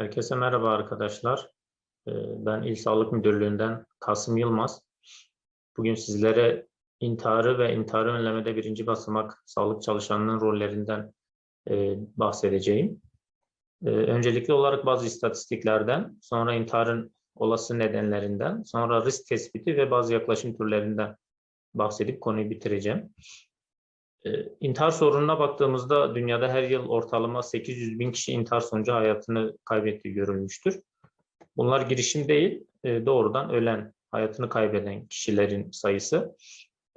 Herkese merhaba arkadaşlar. Ee, Ben İl Sağlık Müdürlüğü'nden Kasım Yılmaz. Bugün sizlere intiharı ve intiharı önlemede birinci basamak sağlık çalışanının rollerinden e, bahsedeceğim. Ee, Öncelikli olarak bazı istatistiklerden, sonra intiharın olası nedenlerinden, sonra risk tespiti ve bazı yaklaşım türlerinden bahsedip konuyu bitireceğim. Ee, İntihar sorununa baktığımızda dünyada her yıl ortalama 800 bin kişi intihar sonucu hayatını kaybettiği görülmüştür. Bunlar girişim değil, e, doğrudan ölen, hayatını kaybeden kişilerin sayısı.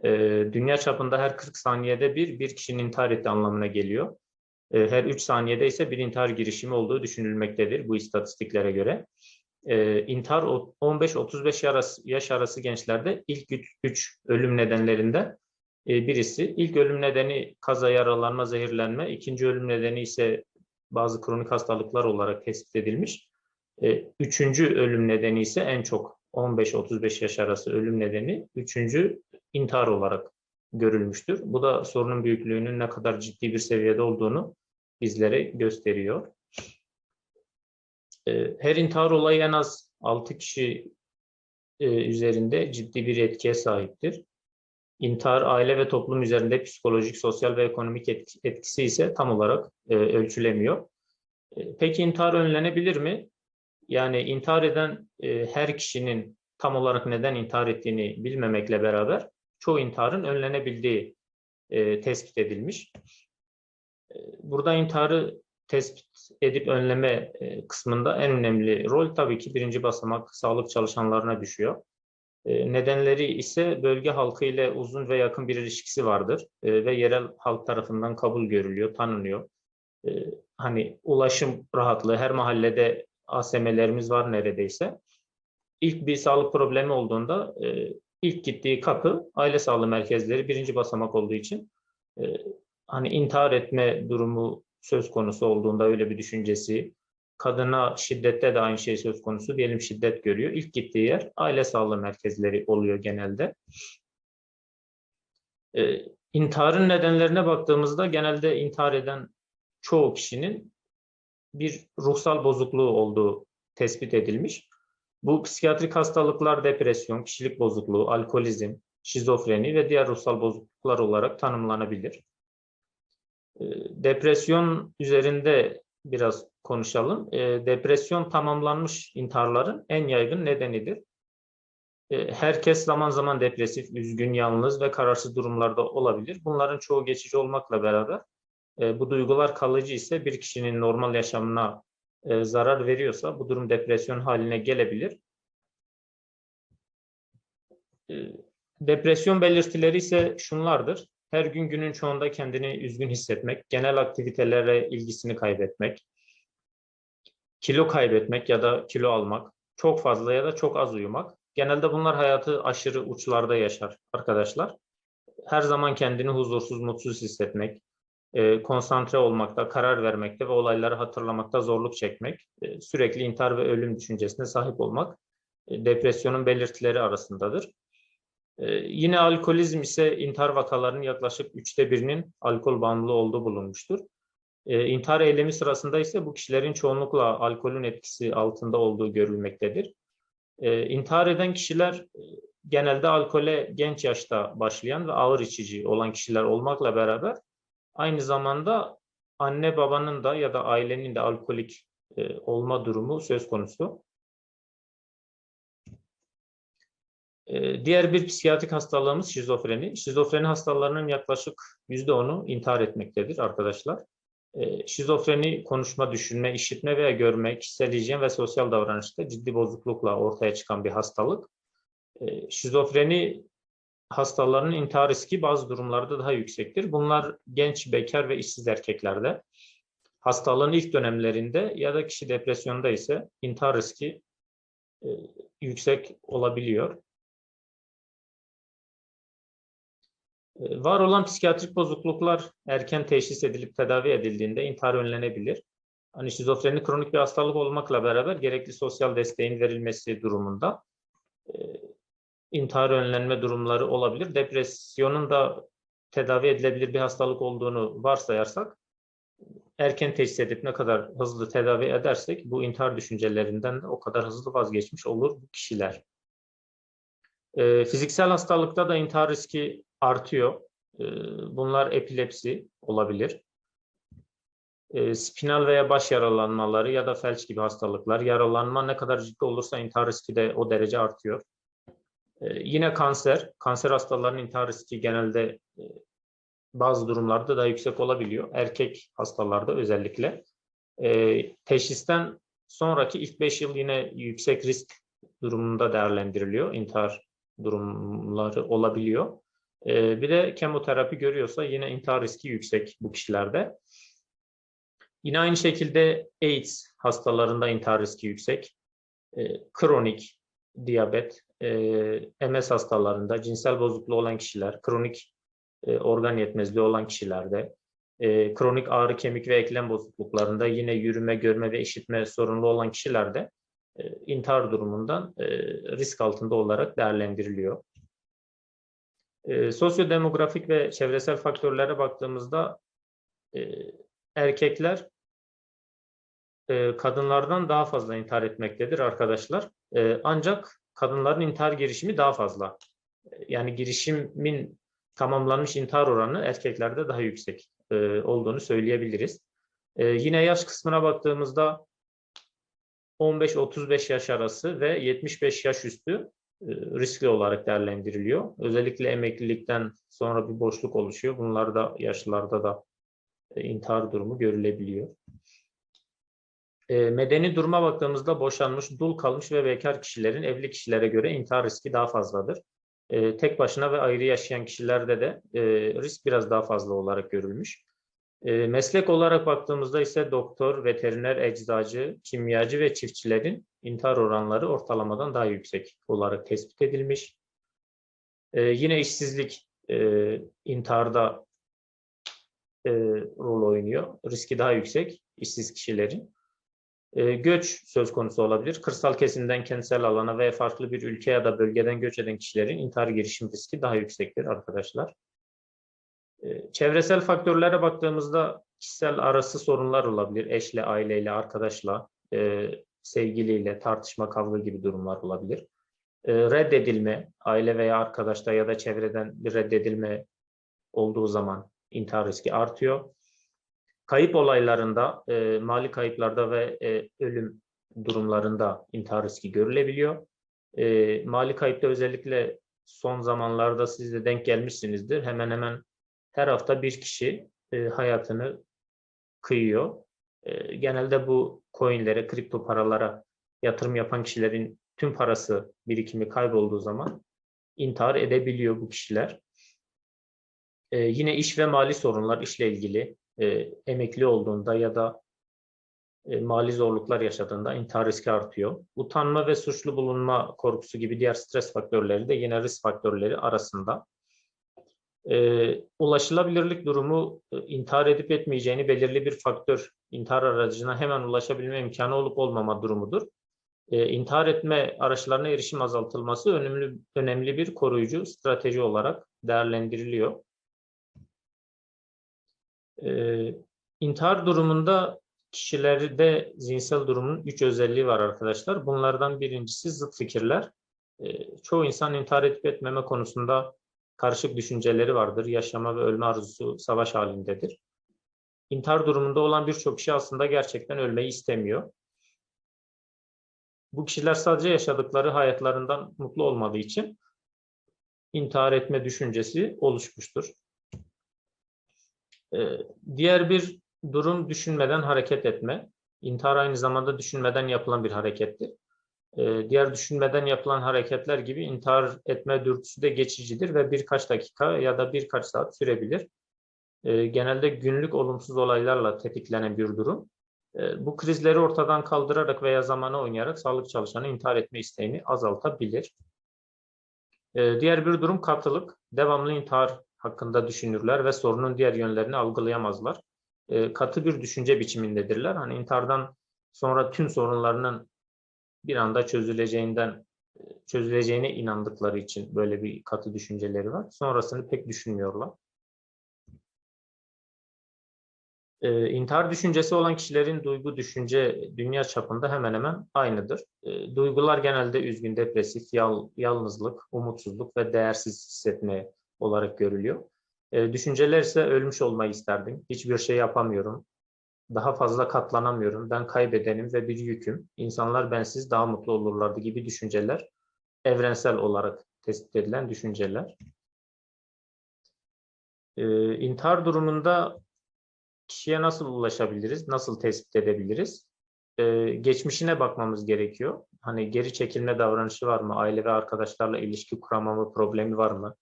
E, Dünya çapında her 40 saniyede bir, bir kişinin intihar ettiği anlamına geliyor. E, Her 3 saniyede ise bir intihar girişimi olduğu düşünülmektedir bu istatistiklere göre. İntihar o- 15-35 yaş arası, gençlerde ilk 3 ölüm nedenlerinden e, birisi. İlk ölüm nedeni kaza, yaralanma, zehirlenme. İkinci ölüm nedeni ise bazı kronik hastalıklar olarak tespit edilmiş. E, Üçüncü ölüm nedeni ise en çok 15-35 yaş arası ölüm nedeni üçüncü intihar olarak görülmüştür. Bu da sorunun büyüklüğünün ne kadar ciddi bir seviyede olduğunu bizlere gösteriyor. E, Her intihar olayı en az 6 kişi e, üzerinde ciddi bir etkiye sahiptir. İntihar aile ve toplum üzerinde psikolojik, sosyal ve ekonomik etki- etkisi ise tam olarak e, ölçülemiyor. E, peki intihar önlenebilir mi? Yani intihar eden e, her kişinin tam olarak neden intihar ettiğini bilmemekle beraber çoğu intiharın önlenebildiği e, tespit edilmiş. E, burada intiharı tespit edip önleme e, kısmında en önemli rol tabii ki birinci basamak sağlık çalışanlarına düşüyor. E, Nedenleri ise bölge halkı ile uzun ve yakın bir ilişkisi vardır E, ve yerel halk tarafından kabul görülüyor, tanınıyor. E, Hani ulaşım rahatlığı, her mahallede ASM'lerimiz var neredeyse. İlk bir sağlık problemi olduğunda ilk gittiği kapı aile sağlığı merkezleri birinci basamak olduğu için hani intihar etme durumu söz konusu olduğunda öyle bir düşüncesi, kadına şiddette de aynı şey söz konusu. Diyelim şiddet görüyor. İlk gittiği yer aile sağlığı merkezleri oluyor genelde. Ee, intiharın nedenlerine baktığımızda genelde intihar eden çoğu kişinin bir ruhsal bozukluğu olduğu tespit edilmiş. Bu psikiyatrik hastalıklar depresyon, kişilik bozukluğu, alkolizm, şizofreni ve diğer ruhsal bozukluklar olarak tanımlanabilir. Ee, Depresyon üzerinde biraz konuşalım. Ee, Depresyon tamamlanmış intiharların en yaygın nedenidir. Ee, Herkes zaman zaman depresif, üzgün, yalnız ve kararsız durumlarda olabilir. Bunların çoğu geçici olmakla beraber e, bu duygular kalıcı ise bir kişinin normal yaşamına e, zarar veriyorsa bu durum depresyon haline gelebilir. E, Depresyon belirtileri ise şunlardır. Her gün günün çoğunda kendini üzgün hissetmek, genel aktivitelere ilgisini kaybetmek, kilo kaybetmek ya da kilo almak, çok fazla ya da çok az uyumak. Genelde bunlar hayatı aşırı uçlarda yaşar arkadaşlar. Her zaman kendini huzursuz, mutsuz hissetmek, e, konsantre olmakta, karar vermekte ve olayları hatırlamakta zorluk çekmek, e, sürekli intihar ve ölüm düşüncesine sahip olmak e, depresyonun belirtileri arasındadır. Yine alkolizm ise intihar vakalarının yaklaşık üçte birinin alkol bağımlılığı olduğu bulunmuştur. E, intihar eylemi sırasında ise bu kişilerin çoğunlukla alkolün etkisi altında olduğu görülmektedir. E, intihar eden kişiler e, genelde alkole genç yaşta başlayan ve ağır içici olan kişiler olmakla beraber aynı zamanda anne babanın da ya da ailenin de alkolik e, olma durumu söz konusu. Ee, Diğer bir psikiyatrik hastalığımız şizofreni. Şizofreni hastalarının yaklaşık %10'u intihar etmektedir arkadaşlar. Ee, Şizofreni konuşma, düşünme, işitme veya görme, kişisel hijyen ve sosyal davranışta ciddi bozuklukla ortaya çıkan bir hastalık. Ee, Şizofreni hastalarının intihar riski bazı durumlarda daha yüksektir. Bunlar genç, bekar ve işsiz erkeklerde. Hastalığın ilk dönemlerinde ya da kişi depresyonda ise intihar riski e, yüksek olabiliyor. Var olan psikiyatrik bozukluklar erken teşhis edilip tedavi edildiğinde intihar önlenebilir. Hani şizofreni kronik bir hastalık olmakla beraber gerekli sosyal desteğin verilmesi durumunda e, intihar önlenme durumları olabilir. Depresyonun da tedavi edilebilir bir hastalık olduğunu varsayarsak erken teşhis edip ne kadar hızlı tedavi edersek bu intihar düşüncelerinden de o kadar hızlı vazgeçmiş olur bu kişiler. E, fiziksel hastalıkta da intihar riski artıyor. E, bunlar epilepsi olabilir. E, spinal veya baş yaralanmaları ya da felç gibi hastalıklar. Yaralanma ne kadar ciddi olursa intihar riski de o derece artıyor. E, yine kanser. Kanser hastalarının intihar riski genelde e, bazı durumlarda daha yüksek olabiliyor. Erkek hastalarda özellikle. Teşhisten sonraki ilk 5 yıl yine yüksek risk durumunda değerlendiriliyor. İntihar durumları olabiliyor. E, bir de kemoterapi görüyorsa yine intihar riski yüksek bu kişilerde. Yine aynı şekilde AIDS hastalarında intihar riski yüksek. E, kronik diyabet, e, MS hastalarında, cinsel bozukluğu olan kişiler, kronik e, organ yetmezliği olan kişilerde, e, kronik ağrı, kemik ve eklem bozukluklarında, yine yürüme, görme ve işitme sorunlu olan kişilerde e, intihar durumundan risk altında olarak değerlendiriliyor. E, sosyodemografik ve çevresel faktörlere baktığımızda e, erkekler e, kadınlardan daha fazla intihar etmektedir arkadaşlar. E, ancak kadınların intihar girişimi daha fazla. E, yani girişimin tamamlanmış intihar oranı erkeklerde daha yüksek e, olduğunu söyleyebiliriz. E, yine yaş kısmına baktığımızda 15-35 yaş arası ve 75 yaş üstü riskli olarak değerlendiriliyor. Özellikle emeklilikten sonra bir boşluk oluşuyor. Bunlarda yaşlılarda da e, intihar durumu görülebiliyor. E, medeni duruma baktığımızda boşanmış, dul kalmış ve bekar kişilerin evli kişilere göre intihar riski daha fazladır. E, tek başına ve ayrı yaşayan kişilerde de e, risk biraz daha fazla olarak görülmüş. E, meslek olarak baktığımızda ise doktor, veteriner, eczacı, kimyacı ve çiftçilerin intihar oranları ortalamadan daha yüksek olarak tespit edilmiş. E, yine işsizlik e, intiharda e, rol oynuyor. Riski daha yüksek işsiz kişilerin. E, göç söz konusu olabilir. Kırsal kesimden kentsel alana ve farklı bir ülke ya da bölgeden göç eden kişilerin intihar girişim riski daha yüksektir arkadaşlar. E, çevresel faktörlere baktığımızda kişisel arası sorunlar olabilir. Eşle, aileyle, arkadaşla, e, sevgiliyle, tartışma, kavga gibi durumlar olabilir. reddedilme, aile veya arkadaşta ya da çevreden bir reddedilme olduğu zaman intihar riski artıyor. Kayıp olaylarında, e, mali kayıplarda ve e, ölüm durumlarında intihar riski görülebiliyor. E, mali kayıpta özellikle son zamanlarda siz de denk gelmişsinizdir. Hemen hemen her hafta bir kişi e, hayatını kıyıyor. E, genelde bu coinlere, kripto paralara yatırım yapan kişilerin tüm parası birikimi kaybolduğu zaman intihar edebiliyor bu kişiler. E, yine iş ve mali sorunlar, işle ilgili e, emekli olduğunda ya da e, mali zorluklar yaşadığında intihar riski artıyor. Utanma ve suçlu bulunma korkusu gibi diğer stres faktörleri de yine risk faktörleri arasında. E, ulaşılabilirlik durumu e, intihar edip etmeyeceğini belirli bir faktör intihar aracına hemen ulaşabilme imkanı olup olmama durumudur. E, intihar etme araçlarına erişim azaltılması önemli, önemli bir koruyucu strateji olarak değerlendiriliyor. Ee, intihar durumunda kişilerde zihinsel durumun üç özelliği var arkadaşlar. Bunlardan birincisi zıt fikirler. Ee, çoğu insan intihar edip etmeme konusunda karışık düşünceleri vardır. Yaşama ve ölme arzusu savaş halindedir. İntihar durumunda olan birçok kişi aslında gerçekten ölmeyi istemiyor. Bu kişiler sadece yaşadıkları hayatlarından mutlu olmadığı için intihar etme düşüncesi oluşmuştur. Ee, diğer bir durum düşünmeden hareket etme. İntihar aynı zamanda düşünmeden yapılan bir harekettir. Ee, diğer düşünmeden yapılan hareketler gibi intihar etme dürtüsü de geçicidir ve birkaç dakika ya da birkaç saat sürebilir. Ee, genelde günlük olumsuz olaylarla tetiklenen bir durum. Bu krizleri ortadan kaldırarak veya zamana oynayarak sağlık çalışanı intihar etme isteğini azaltabilir. Diğer bir durum katılık. Devamlı intihar hakkında düşünürler ve sorunun diğer yönlerini algılayamazlar. E, katı bir düşünce biçimindedirler. Hani intihardan sonra tüm sorunlarının bir anda çözüleceğinden çözüleceğine inandıkları için böyle bir katı düşünceleri var. Sonrasını pek düşünmüyorlar. Ee, intihar düşüncesi olan kişilerin duygu, düşünce dünya çapında hemen hemen aynıdır. Ee, duygular genelde üzgün, depresif, yal, yalnızlık, umutsuzluk ve değersiz hissetme olarak görülüyor. Ee, düşünceler ise ölmüş olmayı isterdim, hiçbir şey yapamıyorum, daha fazla katlanamıyorum, ben kaybedenim ve bir yüküm, insanlar bensiz daha mutlu olurlardı gibi düşünceler evrensel olarak tespit edilen düşünceler. Ee, intihar durumunda kişiye nasıl ulaşabiliriz, nasıl tespit edebiliriz? Ee, geçmişine bakmamız gerekiyor. Hani geri çekilme davranışı var mı? Aile ve arkadaşlarla ilişki kuramama problemi var mı?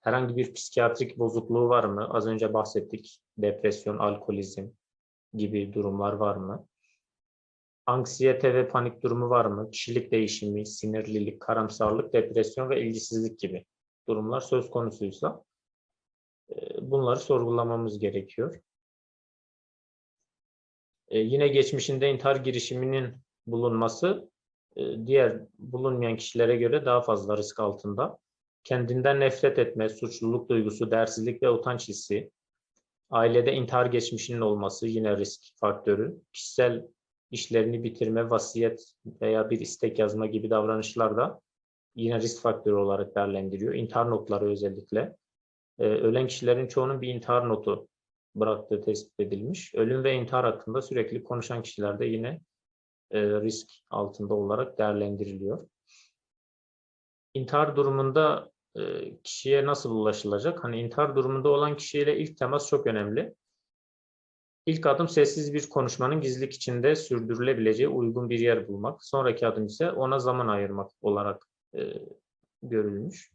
Herhangi bir psikiyatrik bozukluğu var mı? Az önce bahsettik. Depresyon, alkolizm gibi durumlar var mı? Anksiyete ve panik durumu var mı? Kişilik değişimi, sinirlilik, karamsarlık, depresyon ve ilgisizlik gibi durumlar söz konusuysa e, bunları sorgulamamız gerekiyor. E, yine geçmişinde intihar girişiminin bulunması e, diğer bulunmayan kişilere göre daha fazla risk altında. Kendinden nefret etme, suçluluk duygusu, dersizlik ve utanç hissi, ailede intihar geçmişinin olması yine risk faktörü, kişisel işlerini bitirme, vasiyet veya bir istek yazma gibi davranışlar da yine risk faktörü olarak değerlendiriyor. İntihar notları özellikle. Ee, ölen kişilerin çoğunun bir intihar notu bıraktığı tespit edilmiş. Ölüm ve intihar hakkında sürekli konuşan kişilerde yine e, risk altında olarak değerlendiriliyor. İntihar durumunda kişiye nasıl ulaşılacak? Hani intihar durumunda olan kişiyle ilk temas çok önemli. İlk adım sessiz bir konuşmanın gizlilik içinde sürdürülebileceği uygun bir yer bulmak. Sonraki adım ise ona zaman ayırmak olarak e, görülmüş.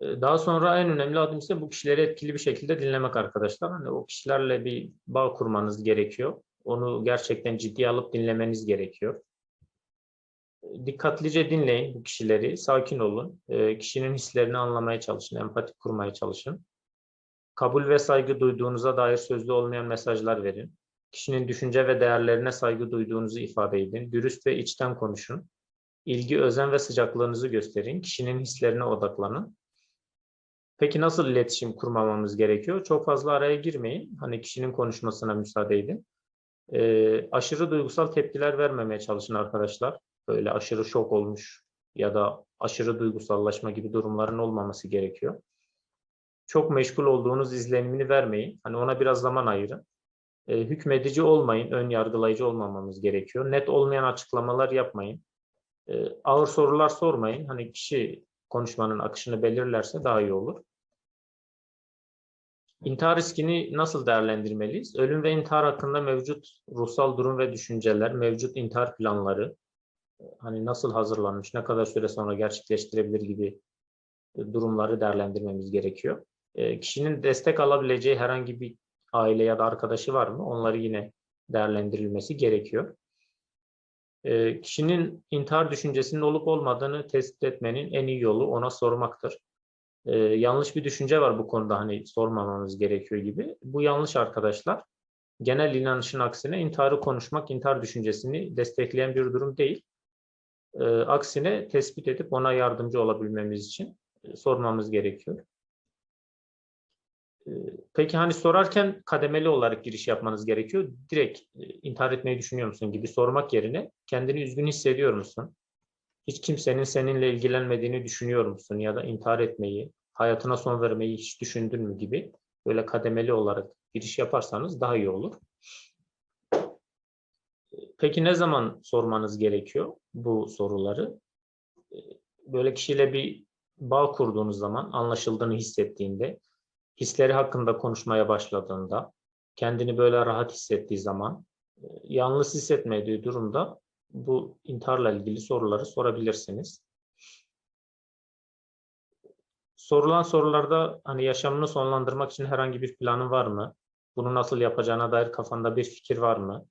E, daha sonra en önemli adım ise bu kişileri etkili bir şekilde dinlemek arkadaşlar. Hani o kişilerle bir bağ kurmanız gerekiyor. Onu gerçekten ciddiye alıp dinlemeniz gerekiyor. E, dikkatlice dinleyin bu kişileri, sakin olun. E, kişinin hislerini anlamaya çalışın, empati kurmaya çalışın. Kabul ve saygı duyduğunuza dair sözlü olmayan mesajlar verin. Kişinin düşünce ve değerlerine saygı duyduğunuzu ifade edin. Dürüst ve içten konuşun. İlgi, özen ve sıcaklığınızı gösterin. Kişinin hislerine odaklanın. Peki nasıl iletişim kurmamamız gerekiyor? Çok fazla araya girmeyin. Hani kişinin konuşmasına müsaade edin. Ee, aşırı duygusal tepkiler vermemeye çalışın arkadaşlar. Böyle aşırı şok olmuş ya da aşırı duygusallaşma gibi durumların olmaması gerekiyor çok meşgul olduğunuz izlenimini vermeyin. Hani ona biraz zaman ayırın. E, hükmedici olmayın, ön yargılayıcı olmamamız gerekiyor. Net olmayan açıklamalar yapmayın. E, ağır sorular sormayın. Hani kişi konuşmanın akışını belirlerse daha iyi olur. İntihar riskini nasıl değerlendirmeliyiz? Ölüm ve intihar hakkında mevcut ruhsal durum ve düşünceler, mevcut intihar planları, hani nasıl hazırlanmış, ne kadar süre sonra gerçekleştirebilir gibi durumları değerlendirmemiz gerekiyor. E, kişinin destek alabileceği herhangi bir aile ya da arkadaşı var mı? Onları yine değerlendirilmesi gerekiyor. E, kişinin intihar düşüncesinin olup olmadığını tespit etmenin en iyi yolu ona sormaktır. E, yanlış bir düşünce var bu konuda hani sormamamız gerekiyor gibi. Bu yanlış arkadaşlar. Genel inanışın aksine intiharı konuşmak, intihar düşüncesini destekleyen bir durum değil. E, aksine tespit edip ona yardımcı olabilmemiz için e, sormamız gerekiyor. Ee, peki hani sorarken kademeli olarak giriş yapmanız gerekiyor. Direkt e, intihar etmeyi düşünüyor musun gibi sormak yerine kendini üzgün hissediyor musun? Hiç kimsenin seninle ilgilenmediğini düşünüyor musun? Ya da intihar etmeyi, hayatına son vermeyi hiç düşündün mü gibi böyle kademeli olarak giriş yaparsanız daha iyi olur. Peki ne zaman sormanız gerekiyor bu soruları? Ee, böyle kişiyle bir bağ kurduğunuz zaman, anlaşıldığını hissettiğinde, hisleri hakkında konuşmaya başladığında, kendini böyle rahat hissettiği zaman, e, yalnız hissetmediği durumda bu intiharla ilgili soruları sorabilirsiniz. Sorulan sorularda hani yaşamını sonlandırmak için herhangi bir planın var mı? Bunu nasıl yapacağına dair kafanda bir fikir var mı?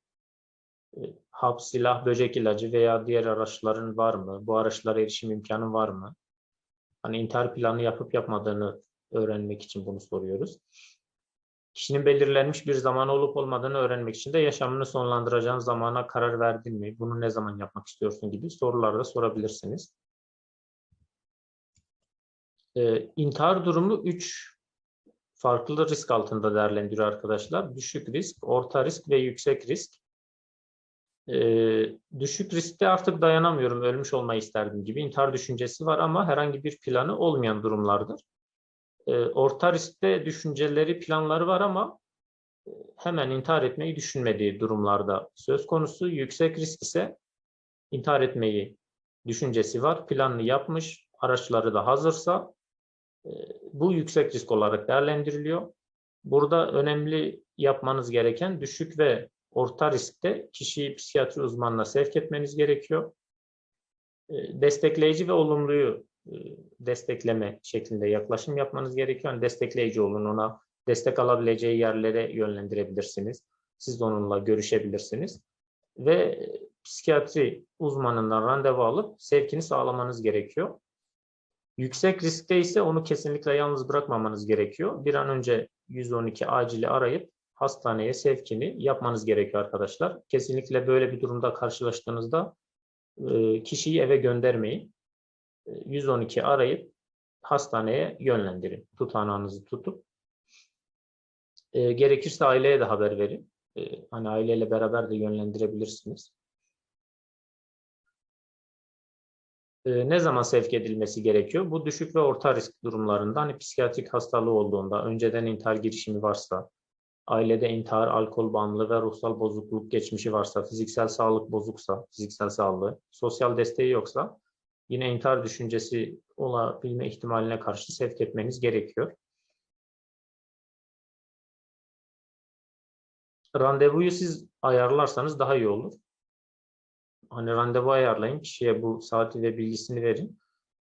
E, hap, silah, böcek ilacı veya diğer araçların var mı? Bu araçlara erişim imkanı var mı? Hani intihar planı yapıp yapmadığını öğrenmek için bunu soruyoruz. Kişinin belirlenmiş bir zaman olup olmadığını öğrenmek için de yaşamını sonlandıracağın zamana karar verdin mi? Bunu ne zaman yapmak istiyorsun gibi sorular da sorabilirsiniz. Ee, intihar durumu üç farklı risk altında değerlendiriyor arkadaşlar. Düşük risk, orta risk ve yüksek risk. Ee, düşük riskte artık dayanamıyorum, ölmüş olmayı isterdim gibi intihar düşüncesi var ama herhangi bir planı olmayan durumlardır. Ee, orta riskte düşünceleri, planları var ama e, hemen intihar etmeyi düşünmediği durumlarda söz konusu. Yüksek risk ise intihar etmeyi düşüncesi var, planını yapmış, araçları da hazırsa e, bu yüksek risk olarak değerlendiriliyor. Burada önemli yapmanız gereken düşük ve orta riskte kişiyi psikiyatri uzmanına sevk etmeniz gerekiyor. E, Destekleyici ve olumluyu e, destekleme şeklinde yaklaşım yapmanız gerekiyor. Yani destekleyici olun, ona destek alabileceği yerlere yönlendirebilirsiniz. Siz de onunla görüşebilirsiniz. Ve psikiyatri uzmanından randevu alıp sevkini sağlamanız gerekiyor. Yüksek riskte ise onu kesinlikle yalnız bırakmamanız gerekiyor. Bir an önce 112 acili arayıp hastaneye sevkini yapmanız gerekiyor arkadaşlar. Kesinlikle böyle bir durumda karşılaştığınızda e, kişiyi eve göndermeyin. E, 112 arayıp hastaneye yönlendirin. Tutanağınızı tutup. E, gerekirse aileye de haber verin. E, hani aileyle beraber de yönlendirebilirsiniz. e, ne zaman sevk edilmesi gerekiyor? Bu düşük ve orta risk durumlarında hani psikiyatrik hastalığı olduğunda, önceden intihar girişimi varsa, ailede intihar, alkol bağımlılığı ve ruhsal bozukluk geçmişi varsa, fiziksel sağlık bozuksa, fiziksel sağlığı, sosyal desteği yoksa yine intihar düşüncesi olabilme ihtimaline karşı sevk etmeniz gerekiyor. Randevuyu siz ayarlarsanız daha iyi olur hani randevu ayarlayın, kişiye bu saati ve bilgisini verin.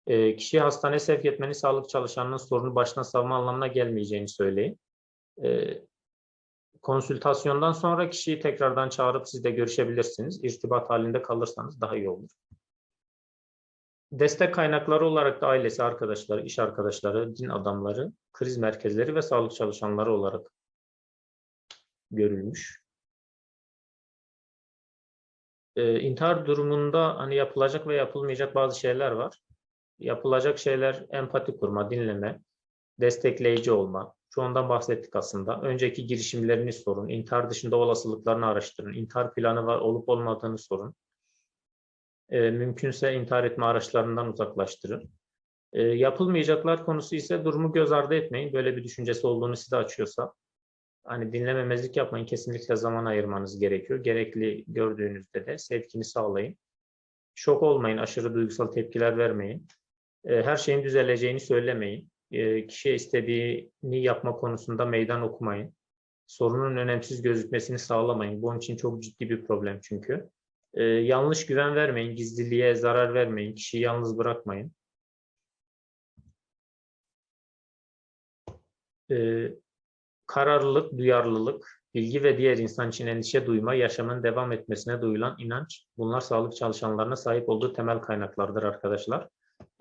E, kişiyi hastaneye sevk etmenin sağlık çalışanının sorunu başına savma anlamına gelmeyeceğini söyleyin. E, konsültasyondan sonra kişiyi tekrardan çağırıp siz de görüşebilirsiniz. İrtibat halinde kalırsanız daha iyi olur. Destek kaynakları olarak da ailesi, arkadaşları, iş arkadaşları, din adamları, kriz merkezleri ve sağlık çalışanları olarak görülmüş e, intihar durumunda hani yapılacak ve yapılmayacak bazı şeyler var. Yapılacak şeyler empati kurma, dinleme, destekleyici olma. Şu ondan bahsettik aslında. Önceki girişimlerini sorun. intihar dışında olasılıklarını araştırın. intihar planı var olup olmadığını sorun. E, mümkünse intihar etme araçlarından uzaklaştırın. E, yapılmayacaklar konusu ise durumu göz ardı etmeyin. Böyle bir düşüncesi olduğunu size açıyorsa hani dinlememezlik yapmayın. Kesinlikle zaman ayırmanız gerekiyor. Gerekli gördüğünüzde de sevkini sağlayın. Şok olmayın, aşırı duygusal tepkiler vermeyin. E, her şeyin düzeleceğini söylemeyin. E, kişiye istediğini yapma konusunda meydan okumayın. Sorunun önemsiz gözükmesini sağlamayın. Bunun için çok ciddi bir problem çünkü. E, yanlış güven vermeyin, gizliliğe zarar vermeyin, kişiyi yalnız bırakmayın. E, kararlılık, duyarlılık, bilgi ve diğer insan için endişe duyma, yaşamın devam etmesine duyulan inanç, bunlar sağlık çalışanlarına sahip olduğu temel kaynaklardır arkadaşlar.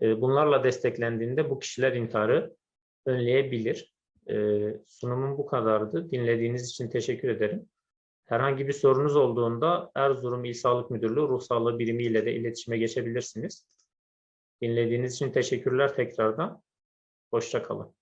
Ee, bunlarla desteklendiğinde bu kişiler intiharı önleyebilir. Ee, sunumum bu kadardı. Dinlediğiniz için teşekkür ederim. Herhangi bir sorunuz olduğunda Erzurum İl Sağlık Müdürlüğü Ruh Sağlığı Birimi ile de iletişime geçebilirsiniz. Dinlediğiniz için teşekkürler tekrardan. Hoşçakalın.